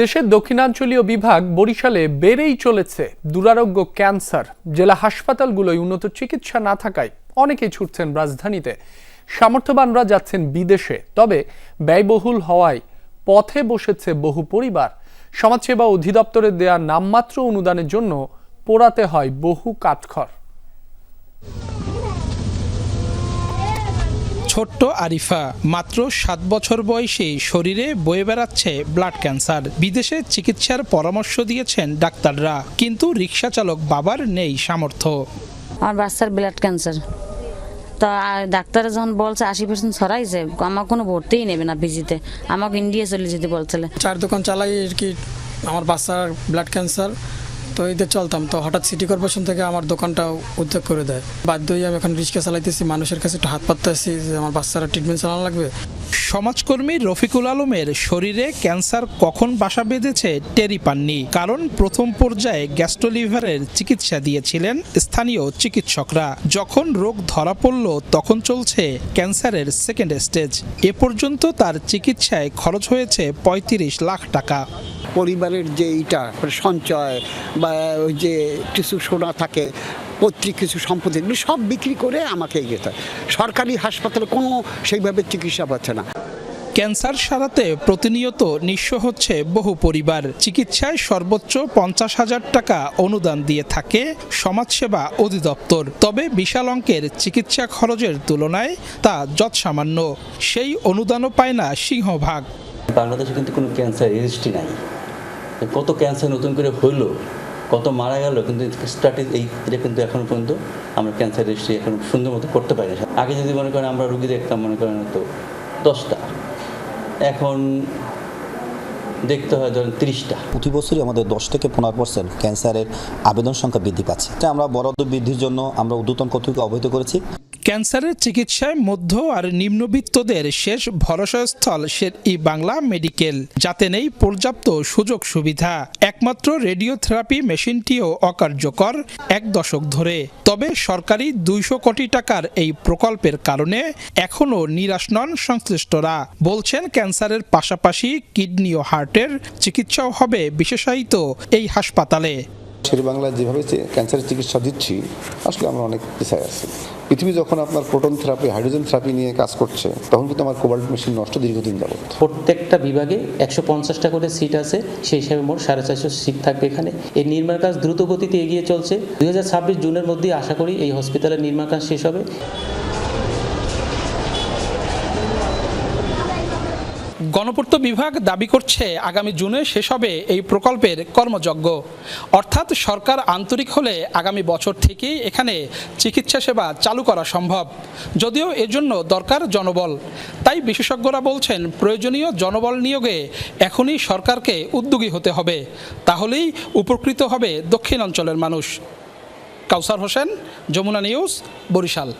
দেশের দক্ষিণাঞ্চলীয় বিভাগ বরিশালে বেড়েই চলেছে দুরারোগ্য ক্যান্সার। জেলা হাসপাতালগুলোয় উন্নত চিকিৎসা না থাকায় অনেকেই ছুটছেন রাজধানীতে। সামর্থ্যবানরা যাচ্ছেন বিদেশে। তবে ব্যয়বহুল হওয়ায় পথে বসেছে বহু পরিবার। সমাজসেবা অধিদপ্তরের দেয়া নামমাত্র অনুদানের জন্য পোড়াতে হয় বহু কাঠখড়। ছোট্ট আরিফা মাত্র সাত বছর বয়সে শরীরে বয়ে বেড়াচ্ছে ব্লাড ক্যান্সার। বিদেশে চিকিৎসার পরামর্শ দিয়েছেন ডাক্তাররা কিন্তু রিক্সা চালক বাবার নেই সামর্থ্য। আমার বাচ্চার ব্লাড ক্যান্সার। তো ডাক্তারে যখন বলছে আশি পার্সেন্ট ছড়াইছে আমার কোনো ভর্তিই নেবে না পিজিতে। আমাকে ইন্ডিয়া চলে যেতে বলছিল। চার দোকান চালাই আর কি আমার বাচ্চার ব্লাড ক্যান্সার। তো এতে চলতাম, তো হঠাৎ সিটি কর্পোরেশন থেকে আমার দোকানটা উদ্যোগ করে দেয়। বাধ্য হয়ে আমি এখন রিক্সা চালাইতেছি, মানুষের কাছে একটু হাত পাততেছি যে আমার বাচ্চারা ট্রিটমেন্ট চালানো লাগবে। সমাজকর্মী রফিকুল আলমের শরীরে ক্যান্সার কখন বাসা বেঁধেছে টেরি পাননি। কারণ প্রথম পর্যায়ে গ্যাস্ট্রোলিভারের চিকিৎসা দিয়েছিলেন স্থানীয় চিকিৎসকরা। যখন রোগ ধরা পড়ল, তখন চলছে ক্যান্সারের সেকেন্ড স্টেজ এ পর্যন্ত তার চিকিৎসায় খরচ হয়েছে পঁয়ত্রিশ লাখ টাকা। পরিবারের যে এইটা, সঞ্চয় বা ওই যে কিছু সোনা থাকে পৈতৃক কিছু সম্পত্তি এগুলো সব বিক্রি করে আমাকে এগিয়ে হয়। সরকারি হাসপাতালে কোনো সেইভাবে চিকিৎসা পাচ্ছে না। ক্যান্সার সারাতে প্রতিনিয়ত নিঃস্ব হচ্ছে বহু পরিবার। চিকিৎসায় সর্বোচ্চ পঞ্চাশ হাজার টাকা অনুদান দিয়ে থাকে সমাজসেবা অধিদপ্তর। তবে বিশাল অঙ্কের চিকিৎসা খরচের তুলনায় তা যৎসামান্য। সেই অনুদানও পায় না সিংহভাগ। বাংলাদেশে কিন্তু কোনো ক্যান্সার রেজিস্ট্রি নাই। কত ক্যান্সার নতুন করে হইল কত মারা গেল, কিন্তু স্টার্টিং এই এটা কিন্তু এখন পর্যন্ত আমরা ক্যান্সার রেজিস্ট্রি এখন সুন্দর মতো করতে পারি না আগে যদি মনে করেন আমরা রুগী দেখতাম, মনে করেন তো দশটা। এখন দেখতে হয় ধরেন তিরিশটা। প্রতি বছরই আমাদের দশ থেকে পনেরো পার্সেন্ট ক্যান্সারের আবেদন সংখ্যা বৃদ্ধি পাচ্ছে। আমরা বরাদ্দ বৃদ্ধির জন্য আমরা উদ্যতন কর্তৃপক্ষ অবহিত করেছি। ক্যান্সারের চিকিৎসায় মধ্য আর নিম্নবিত্তদের শেষ ভরসাস্থল সে ই বাংলা মেডিকেল। যাতে নেই পর্যাপ্ত সুযোগ সুবিধা। একমাত্র রেডিওথেরাপি মেশিনটিও অকার্যকর এক দশক ধরে। তবে সরকারি দুইশো কোটি টাকার এই প্রকল্পের কারণে এখনও নিরাশ নন সংশ্লিষ্টরা। বলছেন ক্যান্সারের পাশাপাশি কিডনি ও হার্টের চিকিৎসাও হবে বিশেষায়িত এই হাসপাতালে। শের বাংলায় যেভাবে ক্যান্সারের চিকিৎসা দিচ্ছি, আসলে আমরা অনেক পিছায় আছি। পৃথিবী যখন আপনার প্রোটন থেরাপি হাইড্রোজেন থেরাপি নিয়ে কাজ করছে, তখন কিন্তু আমার কোবাল্ট মেশিন নষ্ট দীর্ঘদিন যাবত প্রত্যেকটা বিভাগে একশো পঞ্চাশটা করে সিট আছে, সেই হিসাবে মোট সাড়ে চারশো সিট থাকবে এখানে। এই নির্মাণ কাজ দ্রুত গতিতে এগিয়ে চলছে। দুই হাজার ছাব্বিশ জুনের মধ্যেই আশা করি এই হসপিটালের নির্মাণ কাজ শেষ হবে। গণপূর্ত বিভাগ দাবি করছে আগামী জুনে শেষ হবে এই প্রকল্পের কর্মযজ্ঞ। অর্থাৎ সরকার আন্তরিক হলে আগামী বছর থেকেই এখানে চিকিৎসা সেবা চালু করা সম্ভব। যদিও এজন্য দরকার জনবল। তাই বিশেষজ্ঞরা বলছেন, প্রয়োজনীয় জনবল নিয়োগে এখনই সরকারকে উদ্যোগী হতে হবে। তাহলেই উপকৃত হবে দক্ষিণাঞ্চলের মানুষ। কাউসার হোসেন, যমুনা নিউজ, বরিশাল।